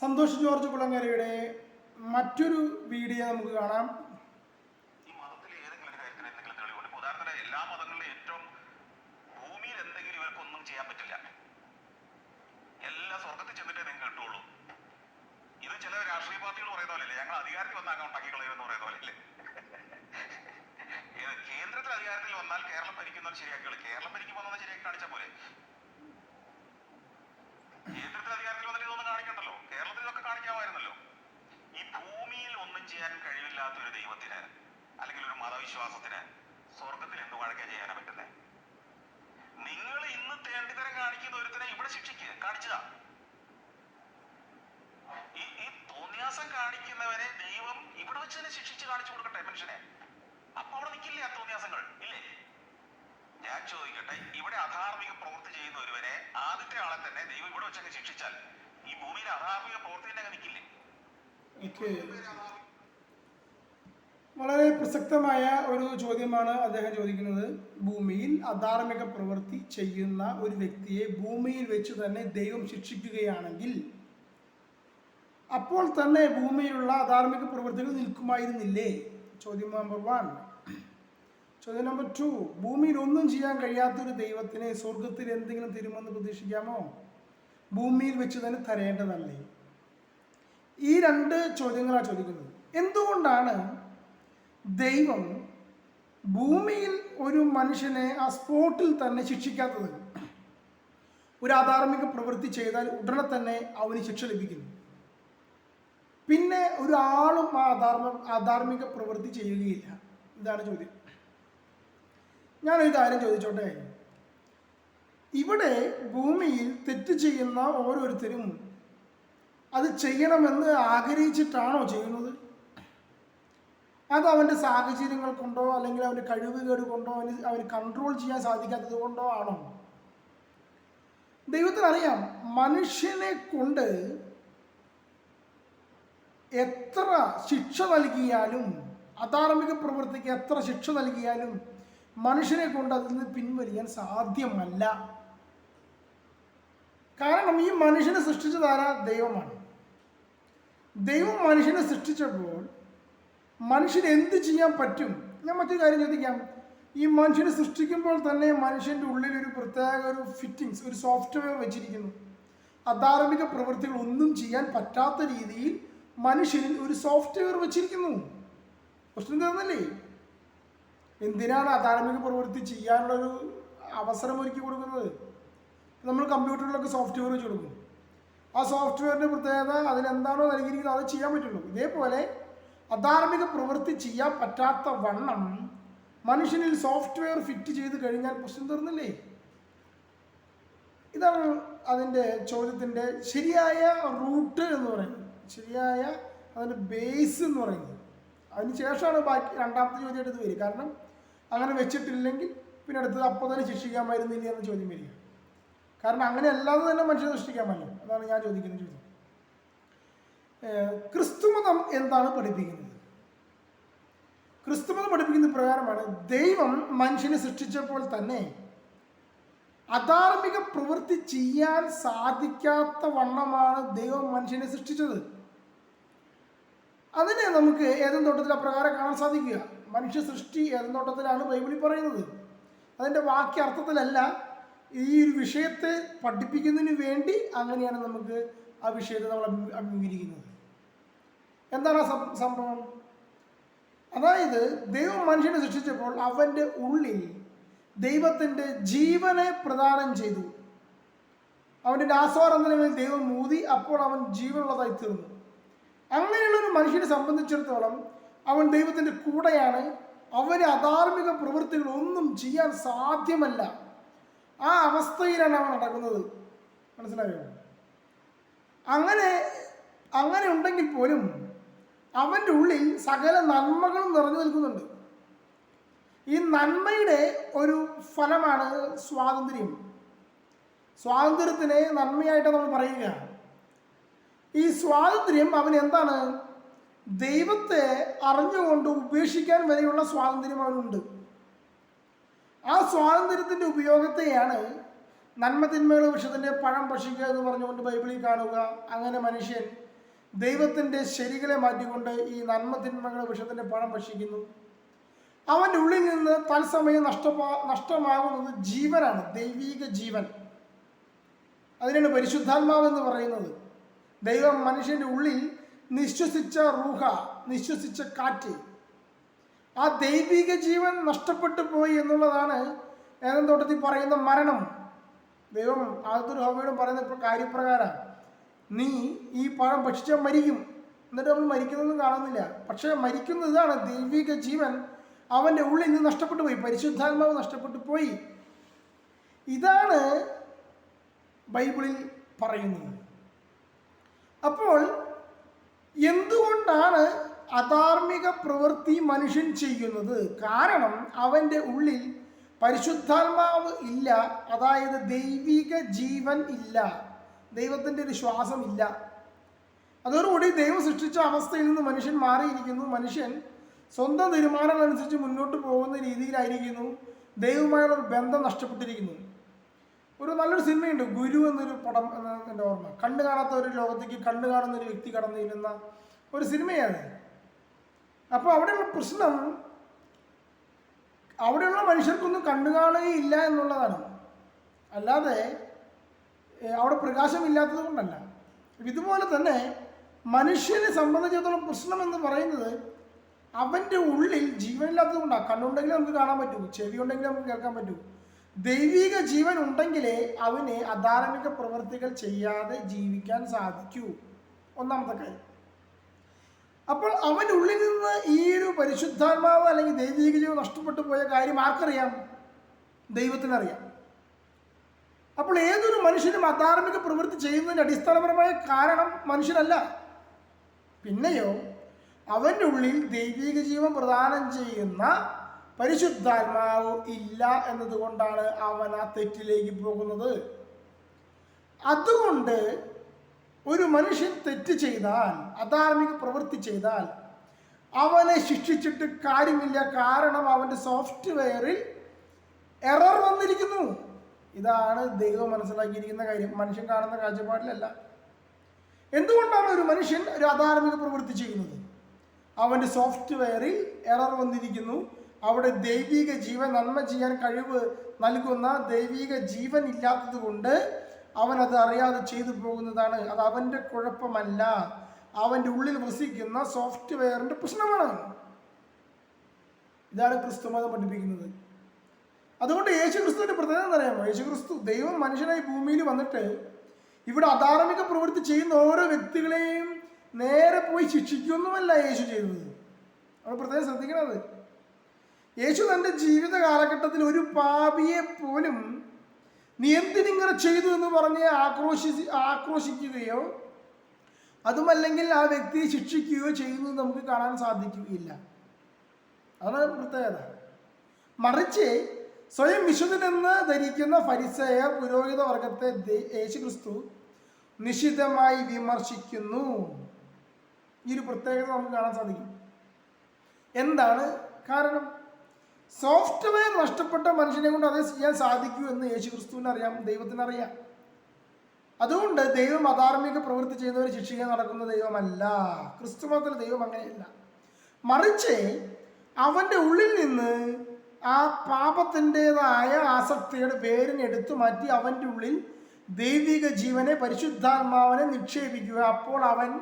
Santhosh George കുളങ്ങരയുടെ മറ്റൊരു video നമുക്ക് കാണാം. എല്ലാ മതങ്ങളിലും ഏറ്റവും ഭൂമിയിൽ എന്തെങ്കിലും ഇവർക്കൊന്നും ചെയ്യാൻ പറ്റില്ല. എല്ലാ ചെന്നിട്ടേ ഇത് ചില ഞങ്ങൾ അധികാരത്തിൽ കേന്ദ്രത്തിൽ അധികാരത്തിൽ വന്നാൽ കേരളം ഭരിക്കുന്നവർ ശരിയാക്കിയുള്ളൂ കേരളം ഭരിക്കുമ്പോൾ ശരിയാക്കി കാണിച്ച പോലെ കേന്ദ്രത്തിൽ അധികാരത്തിൽ വന്നിട്ട് ചെയ്യാൻ കഴിവില്ലാത്ത ഒരു ദൈവത്തിന് അല്ലെങ്കിൽ ഒരു മതവിശ്വാസത്തിന് സ്വർഗത്തിൽ എന്ത് വഴക്ക ചെയ്യാനാ പറ്റുന്നത് നിങ്ങൾ ഇന്ന് തേണ്ടിത്തരം കാണിക്കുന്ന ഒരുത്തിനെ ഇവിടെ ശിക്ഷിക്കുക കാണിച്ചതാ. ഈ ഈ തോന്നിയാസം കാണിക്കുന്നവരെ ദൈവം ഇവിടെ വെച്ച് തന്നെ ശിക്ഷിച്ച് കാണിച്ചു കൊടുക്കട്ടെ മനുഷ്യനെ. അപ്പൊ അവിടെ നിൽക്കില്ലേ ആ തോന്നിയാസങ്ങൾ? ഇല്ലേ? ഞാൻ ചോദിക്കട്ടെ ഇവിടെ അധാർമിക പ്രവൃത്തി ചെയ്യുന്ന ഒരുവനെ ആദ്യത്തെ ആളെ തന്നെ ദൈവം ഇവിടെ വെച്ചങ്ങ് ശിക്ഷിച്ചാൽ ഈ ഭൂമിയിൽ അധാർമിക പ്രവൃത്തി തന്നെ അങ്ങ് നിൽക്കില്ലേ വളരെ പ്രസക്തമായ ഒരു ചോദ്യമാണ് അദ്ദേഹം ചോദിക്കുന്നത്. ഭൂമിയിൽ അധാർമിക പ്രവൃത്തി ചെയ്യുന്ന ഒരു വ്യക്തിയെ ഭൂമിയിൽ വെച്ച് തന്നെ ദൈവം ശിക്ഷിക്കുകയാണെങ്കിൽ അപ്പോൾ തന്നെ ഭൂമിയിലുള്ള അധാർമിക പ്രവൃത്തികൾ നിൽക്കുമായിരുന്നില്ലേ? ചോദ്യം നമ്പർ വൺ ചോദ്യം നമ്പർ ടു ഭൂമിയിൽ ഒന്നും ചെയ്യാൻ കഴിയാത്തൊരു ദൈവത്തിന് സ്വർഗത്തിൽ എന്തെങ്കിലും തരുമെന്ന് പ്രതീക്ഷിക്കാമോ? ഭൂമിയിൽ വെച്ച് തന്നെ തരേണ്ടതല്ലേ? ഈ രണ്ട് ചോദ്യങ്ങളാണ് ചോദിക്കുന്നത്. എന്തുകൊണ്ടാണ് ദൈവം ഭൂമിയിൽ ഒരു മനുഷ്യനെ ആ സ്പോട്ടിൽ തന്നെ ശിക്ഷിക്കാത്തത് ഒരു അധാർമിക പ്രവൃത്തി ചെയ്താൽ ഉടനെ തന്നെ അവന് ശിക്ഷ ലഭിക്കുന്നു. പിന്നെ ഒരാളും ആ അധാർമ അധാർമിക പ്രവൃത്തി ചെയ്യുകയില്ല. ഇതാണ് ചോദ്യം. ഞാനൊരു കാര്യം ചോദിച്ചോട്ടെ? ഇവിടെ ഭൂമിയിൽ തെറ്റ് ചെയ്യുന്ന ഓരോരുത്തരും അത് ചെയ്യണമെന്ന് ആഗ്രഹിച്ചിട്ടാണോ ചെയ്യുന്നത്? അത് അവന്റെ സാഹചര്യങ്ങൾ കൊണ്ടോ അല്ലെങ്കിൽ അവന്റെ കഴിവുകേട് കൊണ്ടോ അവന് അവന് കൺട്രോൾ ചെയ്യാൻ സാധിക്കാത്തത് കൊണ്ടോ ആണോ? ദൈവത്തിനറിയാം മനുഷ്യനെ കൊണ്ട് എത്ര ശിക്ഷ നൽകിയാലും അധാർമിക പ്രവൃത്തിക്ക് എത്ര ശിക്ഷ നൽകിയാലും മനുഷ്യനെ കൊണ്ട് അതിൽ നിന്ന് പിൻവലിയാൻ സാധ്യമല്ല. കാരണം ഈ മനുഷ്യനെ സൃഷ്ടിച്ചതാരാ ദൈവമാണ്. ദൈവം മനുഷ്യനെ സൃഷ്ടിച്ചപ്പോൾ മനുഷ്യന് എന്ത് ചെയ്യാൻ പറ്റും? ഞാൻ മറ്റൊരു കാര്യം ചോദിക്കാം. ഈ മനുഷ്യനെ സൃഷ്ടിക്കുമ്പോൾ തന്നെ മനുഷ്യന്റെ ഉള്ളിൽ ഒരു പ്രത്യേക ഒരു ഫിറ്റിങ്സ് ഒരു സോഫ്റ്റ്വെയർ വെച്ചിരിക്കുന്നു. അധാർമിക പ്രവൃത്തികൾ ഒന്നും ചെയ്യാൻ പറ്റാത്ത രീതിയിൽ മനുഷ്യനിൽ ഒരു സോഫ്റ്റ്വെയർ വെച്ചിരിക്കുന്നു. പ്രശ്നം തീർന്നല്ലേ എന്തിനാണ് അധാർമിക പ്രവൃത്തി ചെയ്യാനുള്ളൊരു അവസരം ഒരുക്കി കൊടുക്കുന്നത്? നമ്മൾ കമ്പ്യൂട്ടറിലൊക്കെ സോഫ്റ്റ്വെയർ വെച്ച് കൊടുക്കും. ആ സോഫ്റ്റ്വെയറിന്റെ പ്രത്യേകത അതിലെന്താണോ നൽകിയിരിക്കുന്നത് അത് ചെയ്യാൻ പറ്റുള്ളൂ. ഇതേപോലെ അധാർമിക പ്രവൃത്തി ചെയ്യാൻ പറ്റാത്ത വണ്ണം മനുഷ്യനിൽ സോഫ്റ്റ്വെയർ ഫിറ്റ് ചെയ്ത് കഴിഞ്ഞാൽ പ്രശ്നം തീർന്നില്ലേ? ഇതാണ് അതിന്റെ ചോദ്യത്തിന്റെ ശരിയായ റൂട്ട് എന്ന് പറയുന്നത്. ശരിയായ അതിന്റെ ബേസ് എന്ന് പറയുന്നത്. അതിന് ശേഷമാണ് ബാക്കി രണ്ടാമത്തെ ചോദ്യം എടുത്ത് വരിക. കാരണം അങ്ങനെ വെച്ചിട്ടില്ലെങ്കിൽ പിന്നെ അടുത്തത് അപ്പോൾ തന്നെ ശിക്ഷിക്കാമായിരുന്നില്ല എന്ന ചോദ്യം വരിക. കാരണം അങ്ങനെ അല്ലാതെ തന്നെ മനുഷ്യനെ സൃഷ്ടിക്കാമല്ലോ അതാണ് ഞാൻ ചോദിക്കുന്ന ചോദ്യം. ക്രിസ്തുമതം എന്താണ് പഠിപ്പിക്കുന്നത്? ക്രിസ്തുമതം പഠിപ്പിക്കുന്ന പ്രകാരമാണ് ദൈവം മനുഷ്യനെ സൃഷ്ടിച്ചപ്പോൾ തന്നെ അധാർമിക പ്രവൃത്തി ചെയ്യാൻ സാധിക്കാത്ത വണ്ണമാണ് ദൈവം മനുഷ്യനെ സൃഷ്ടിച്ചത്. അതിനെ നമുക്ക് ഏതും തോട്ടത്തിൽ അപ്രകാരം കാണാൻ സാധിക്കുക? മനുഷ്യ സൃഷ്ടി ഏതും തോട്ടത്തിലാണ് ബൈബിളിൽ പറയുന്നത്. അതിന്റെ വാക്യ അർത്ഥത്തിലല്ല ഈ ഒരു വിഷയത്തെ പഠിപ്പിക്കുന്നതിന് വേണ്ടി അങ്ങനെയാണ് നമുക്ക് ആ വിഷയത്തെ നമ്മൾ അഭി- അഭിമുഖീകരിക്കുന്നത് എന്താണ് ആ സംഭവം? അതായത് ദൈവം മനുഷ്യനെ സൃഷ്ടിച്ചപ്പോൾ അവന്റെ ഉള്ളിൽ ദൈവത്തിന്റെ ജീവനെ പ്രദാനം ചെയ്തു. അവന്റെ രാസോരന്തരങ്ങളിൽ ദൈവം മൂതി അപ്പോൾ അവൻ ജീവനുള്ളതായി തീർന്നു. അങ്ങനെയുള്ള ഒരു മനുഷ്യനെ സംബന്ധിച്ചിടത്തോളം അവൻ ദൈവത്തിന്റെ കൂടെയാണ്. അവന് അധാർമിക പ്രവൃത്തികൾ ഒന്നും ചെയ്യാൻ സാധ്യമല്ല. ആ അവസ്ഥയിലാണ് അവൻ നടക്കുന്നത്. മനസ്സിലായോ? അങ്ങനെ അങ്ങനെ ഉണ്ടെങ്കിൽ പോലും അവന്റെ ഉള്ളിൽ സകല നന്മകളും നിറഞ്ഞു നിൽക്കുന്നുണ്ട്. ഈ നന്മയുടെ ഒരു ഫലമാണ് സ്വാതന്ത്ര്യം. സ്വാതന്ത്ര്യത്തിനെ നന്മയായിട്ട് നമ്മൾ പറയുക. ഈ സ്വാതന്ത്ര്യം അവൻ എന്താണ്? ദൈവത്തെ അറിഞ്ഞുകൊണ്ട് ഉപേക്ഷിക്കാൻ വരെയുള്ള സ്വാതന്ത്ര്യം അവനുണ്ട്. ആ സ്വാതന്ത്ര്യത്തിന്റെ ഉപയോഗത്തെയാണ് നന്മ തിന്മയുടെ വിഷയത്തിന്റെ പഴം ഭക്ഷിക്കുക എന്ന് പറഞ്ഞുകൊണ്ട് ബൈബിളിൽ കാണുക. അങ്ങനെ മനുഷ്യൻ ദൈവത്തിന്റെ ശരികളെ മാറ്റിക്കൊണ്ട് ഈ നന്മ തിന്മകളെ വിഷത്തിന്റെ പണം ഭക്ഷിക്കുന്നു. അവന്റെ ഉള്ളിൽ നിന്ന് തത്സമയം നഷ്ടമാ നഷ്ടമാകുന്നത് ജീവനാണ് ദൈവീക ജീവൻ. അതിനാണ് പരിശുദ്ധാത്മാവ് എന്ന് പറയുന്നത്. ദൈവം മനുഷ്യന്റെ ഉള്ളിൽ നിശ്വസിച്ച റൂഹ നിശ്വസിച്ച കാറ്റ്. ആ ദൈവിക ജീവൻ നഷ്ടപ്പെട്ടു പോയി എന്നുള്ളതാണ് ഏതെന്തോട്ടത്തിൽ തോട്ടത്തിൽ പറയുന്ന മരണം. ദൈവം ആദ്യൊരു ഹോമയോടും പറയുന്ന ഇപ്പോൾ കാര്യപ്രകാരം നീ ഈ പഴം ഭക്ഷിച്ചാൽ മരിക്കും. എന്നിട്ട് നമ്മൾ മരിക്കുന്നതൊന്നും കാണുന്നില്ല. പക്ഷേ മരിക്കുന്ന ഇതാണ് ദൈവിക ജീവൻ. അവന്റെ ഉള്ളിൽ നിന്ന് നഷ്ടപ്പെട്ടു പോയി. പരിശുദ്ധാത്മാവ് നഷ്ടപ്പെട്ടു പോയി. ഇതാണ് ബൈബിളിൽ പറയുന്നത്. അപ്പോൾ എന്തുകൊണ്ടാണ് അധാർമിക പ്രവൃത്തി മനുഷ്യൻ ചെയ്യുന്നത്? കാരണം അവന്റെ ഉള്ളിൽ പരിശുദ്ധാത്മാവ് ഇല്ല. അതായത് ദൈവിക ജീവൻ ഇല്ല. ദൈവത്തിന്റെ ഒരു ശ്വാസം ഇല്ല അതോടുകൂടി ദൈവം സൃഷ്ടിച്ച അവസ്ഥയിൽ നിന്ന് മനുഷ്യൻ മാറിയിരിക്കുന്നു. മനുഷ്യൻ സ്വന്തം തീരുമാനങ്ങൾ അനുസരിച്ച് മുന്നോട്ട് പോകുന്ന രീതിയിലായിരിക്കുന്നു. ദൈവമായുള്ള ഒരു ബന്ധം നഷ്ടപ്പെട്ടിരിക്കുന്നു. ഒരു നല്ലൊരു സിനിമയുണ്ട്. ഗുരു എന്നൊരു പടം എന്റെ ഓർമ്മ. കണ്ണു കാണാത്ത ഒരു ലോകത്തേക്ക് കണ്ണു കാണുന്ന ഒരു വ്യക്തി കടന്നു ചെല്ലുന്ന ഒരു സിനിമയാണ്. അപ്പോൾ അവിടെയുള്ള പ്രശ്നം അവിടെയുള്ള മനുഷ്യർക്കൊന്നും കണ്ണു കാണുകയില്ല എന്നുള്ളതാണ്. അല്ലാതെ അവിടെ പ്രകാശമില്ലാത്തത് കൊണ്ടല്ല. ഇതുപോലെ തന്നെ മനുഷ്യനെ സംബന്ധിച്ചിടത്തോളം പ്രശ്നം എന്ന് പറയുന്നത് അവന്റെ ഉള്ളിൽ ജീവനില്ലാത്തത് കൊണ്ടാണ് കണ്ണുണ്ടെങ്കിൽ നമുക്ക് കാണാൻ പറ്റൂ ചെവി ഉണ്ടെങ്കിൽ നമുക്ക് കേൾക്കാൻ പറ്റൂ. ദൈവിക ജീവൻ ഉണ്ടെങ്കിലേ അവന് അധാർമിക പ്രവൃത്തികൾ ചെയ്യാതെ ജീവിക്കാൻ സാധിക്കൂ. ഒന്നാമത്തെ കാര്യം. അപ്പോൾ അവന്റെ ഉള്ളിൽ നിന്ന് ഈ ഒരു പരിശുദ്ധാത്മാവ് അല്ലെങ്കിൽ ദൈവിക ജീവൻ നഷ്ടപ്പെട്ടു പോയ കാര്യം ആർക്കറിയാം? ദൈവത്തിനറിയാം. അപ്പോൾ ഏതൊരു മനുഷ്യനും അധാർമിക പ്രവൃത്തി ചെയ്യുന്നതിന് അടിസ്ഥാനപരമായ കാരണം മനുഷ്യനല്ല. പിന്നെയോ അവന്റെ ഉള്ളിൽ ദൈവിക ജീവൻ പ്രദാനം ചെയ്യുന്ന പരിശുദ്ധാത്മാവ് ഇല്ല എന്നതുകൊണ്ടാണ് അവൻ ആ തെറ്റിലേക്ക് പോകുന്നത്. അതുകൊണ്ട് ഒരു മനുഷ്യൻ തെറ്റ് ചെയ്താൽ അധാർമിക പ്രവൃത്തി ചെയ്താൽ അവനെ ശിക്ഷിച്ചിട്ട് കാര്യമില്ല. കാരണം അവന്റെ സോഫ്റ്റ്വെയറിൽ എറർ വന്നിരിക്കുന്നു. ഇതാണ് ദൈവം മനസ്സിലാക്കിയിരിക്കുന്ന കാര്യം. മനുഷ്യൻ കാണുന്ന കാഴ്ചപ്പാടിലല്ല. എന്തുകൊണ്ടാണ് ഒരു മനുഷ്യൻ ഒരു അധാർമിക പ്രവൃത്തി ചെയ്യുന്നത്? അവന്റെ സോഫ്റ്റ്വെയറിൽ എറർ വന്നിരിക്കുന്നു. അവിടെ ദൈവിക ജീവൻ നന്മ ചെയ്യാൻ കഴിവ് നൽകുന്ന ദൈവിക ജീവൻ ഇല്ലാത്തത് കൊണ്ട് അവൻ അത് അറിയാതെ ചെയ്തു പോകുന്നതാണ്. അത് അവന്റെ കുഴപ്പമല്ല. അവന്റെ ഉള്ളിൽ വസിക്കുന്ന സോഫ്റ്റ്വെയറിന്റെ പ്രശ്നമാണ്. ഇതാണ് ക്രിസ്തുമതം പഠിപ്പിക്കുന്നത്. അതുകൊണ്ട് യേശു ക്രിസ്തുവിന്റെ പ്രത്യേകത അറിയാമോ യേശു ക്രിസ്തു ദൈവം മനുഷ്യനായി ഭൂമിയിൽ വന്നിട്ട് ഇവിടെ അധാർമിക പ്രവൃത്തി ചെയ്യുന്ന ഓരോ വ്യക്തികളെയും നേരെ പോയി ശിക്ഷിക്കൊന്നുമല്ല യേശു ചെയ്തത് നമ്മൾ പ്രത്യേകം ശ്രദ്ധിക്കണത്. യേശു തന്റെ ജീവിത കാലഘട്ടത്തിൽ ഒരു പാപിയെ പോലും നീ എന്തിനിങ്ങനെ ചെയ്തു എന്ന് പറഞ്ഞ് ആക്രോശി ആക്രോശിക്കുകയോ അതുമല്ലെങ്കിൽ ആ വ്യക്തിയെ ശിക്ഷിക്കുകയോ ചെയ്യുന്നത് നമുക്ക് കാണാൻ സാധിക്കുകയില്ല. അതാണ് പ്രത്യേകത. മറിച്ച് സ്വയം വിശുദ്ധനെന്ന് ധരിക്കുന്ന ഫരിസയ പുരോഹിത വർഗത്തെ യേശു യേശുക്രിസ്തു നിശിതമായി വിമർശിക്കുന്നു. ഈ ഒരു പ്രത്യേകത നമുക്ക് കാണാൻ സാധിക്കും. എന്താണ് കാരണം? സോഫ്റ്റ്വെയർ നഷ്ടപ്പെട്ട മനുഷ്യനെ കൊണ്ട് അത് ചെയ്യാൻ സാധിക്കൂ എന്ന് യേശു ക്രിസ്തുവിന് അറിയാം ദൈവത്തിന് അതുകൊണ്ട് ദൈവം അധാർമിക പ്രവൃത്തി ചെയ്യുന്നവരെ ശിക്ഷിക്കാൻ നടക്കുന്ന ദൈവമല്ല. ക്രിസ്തു മാത്രം ദൈവം അങ്ങനെയല്ല. മറിച്ച് അവന്റെ ഉള്ളിൽ നിന്ന് ആ പാപത്തിന്റെതായ ആസക്തിയുടെ പേരിനെടുത്തു മാറ്റി അവന്റെ ഉള്ളിൽ ദൈവിക ജീവനെ പരിശുദ്ധാത്മാവിനെ നിക്ഷേപിക്കുക. അപ്പോൾ അവൻ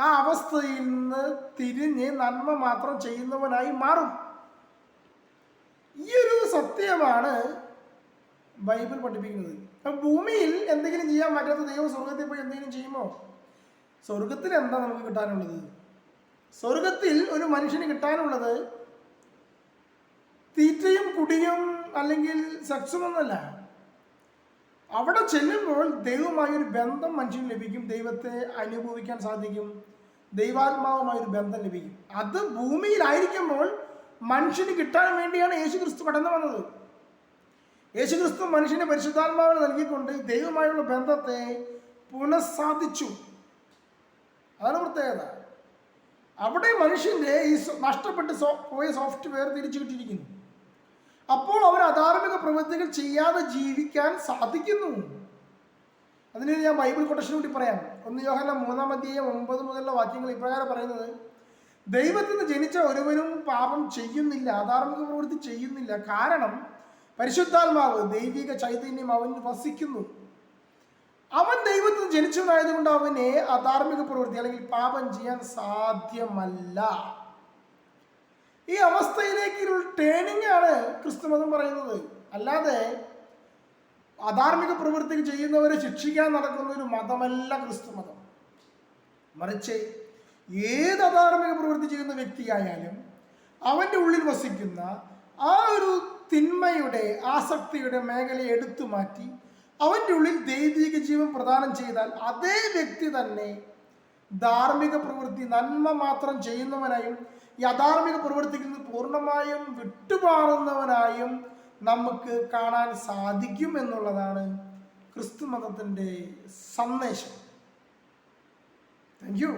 ആ അവസ്ഥയിൽ നിന്ന് തിരിഞ്ഞ് നന്മ മാത്രം ചെയ്യുന്നവനായി മാറും. ഈ ഒരു സത്യമാണ് ബൈബിൾ പഠിപ്പിക്കുന്നത്. അപ്പം ഭൂമിയിൽ എന്തെങ്കിലും ചെയ്യാൻ പറ്റാത്ത ദൈവം സ്വർഗത്തിൽ പോയി എന്തെങ്കിലും ചെയ്യുമോ? സ്വർഗത്തിൽ എന്താ നമുക്ക് കിട്ടാനുള്ളത്? സ്വർഗത്തിൽ ഒരു മനുഷ്യന് കിട്ടാനുള്ളത് തീറ്റയും കുടിയും അല്ലെങ്കിൽ സെക്സും ഒന്നല്ല അവിടെ ചെല്ലുമ്പോൾ ദൈവവുമായി ഒരു ബന്ധം മനുഷ്യന് ലഭിക്കും. ദൈവത്തെ അനുഭവിക്കാൻ സാധിക്കും. ദൈവാത്മാവുമായി ഒരു ബന്ധം ലഭിക്കും. അത് ഭൂമിയിലായിരിക്കുമ്പോൾ മനുഷ്യന് കിട്ടാൻ വേണ്ടിയാണ് യേശു ക്രിസ്തു കടന്നു വന്നത്. യേശു ക്രിസ്തു മനുഷ്യന് പരിശുദ്ധാത്മാവിനെ നൽകിക്കൊണ്ട് ദൈവമായുള്ള ബന്ധത്തെ പുനഃസാധിച്ചു അതാണ് പ്രത്യേകത. അവിടെ മനുഷ്യന്റെ ഈ നഷ്ടപ്പെട്ട് സോ- പോയ സോഫ്റ്റ്വെയർ തിരിച്ചു കിട്ടിയിരിക്കുന്നു. അപ്പോൾ അവർ അധാർമിക പ്രവൃത്തികൾ ചെയ്യാതെ ജീവിക്കാൻ സാധിക്കുന്നു. അതിന് ഞാൻ ബൈബിൾ കൊട്ടേഷൻ കൂടി പറയാം. ഒന്ന് യോഹന മൂന്നാം അധ്യായം ഒമ്പത് മുതലുള്ള വാക്യങ്ങൾ ഇപ്രകാരം പറയുന്നത് ദൈവത്തിൽ നിന്ന് ജനിച്ച ഒരുവനും പാപം ചെയ്യുന്നില്ല അധാർമിക പ്രവൃത്തി ചെയ്യുന്നില്ല. കാരണം പരിശുദ്ധാത്മാവ് ദൈവിക ചൈതന്യം അവനിൽ വസിക്കുന്നു. അവൻ ദൈവത്തിൽ നിന്ന് അവനെ അധാർമിക പ്രവൃത്തി അല്ലെങ്കിൽ പാപം ചെയ്യാൻ സാധ്യമല്ല. ഈ ആണ് ക്രിസ്തുമതം പറയുന്നത്. അല്ലാതെ അധാർമിക പ്രവൃത്തി ചെയ്യുന്നവരെ ശിക്ഷിക്കാൻ നടക്കുന്ന ഒരു മതമല്ല ക്രിസ്തുമതം മറിച്ച് ഏത് അധാർമിക പ്രവൃത്തി ചെയ്യുന്ന വ്യക്തിയായാലും അവന്റെ ഉള്ളിൽ വസിക്കുന്ന ആ ഒരു തിന്മയുടെ ആസക്തിയുടെ മേഖലയെ എടുത്തു മാറ്റി അവന്റെ ഉള്ളിൽ ദൈവിക ജീവൻ പ്രദാനം ചെയ്താൽ അതേ വ്യക്തി തന്നെ ധാർമ്മിക പ്രവൃത്തി നന്മ മാത്രം ചെയ്യുന്നവനായും പ്രവൃത്തിയിൽ നിന്ന് പൂർണമായും വിട്ടുമാറുന്നവനായും നമുക്ക് കാണാൻ സാധിക്കും എന്നുള്ളതാണ് ക്രിസ്തു മതത്തിന്റെ സന്ദേശം. Thank you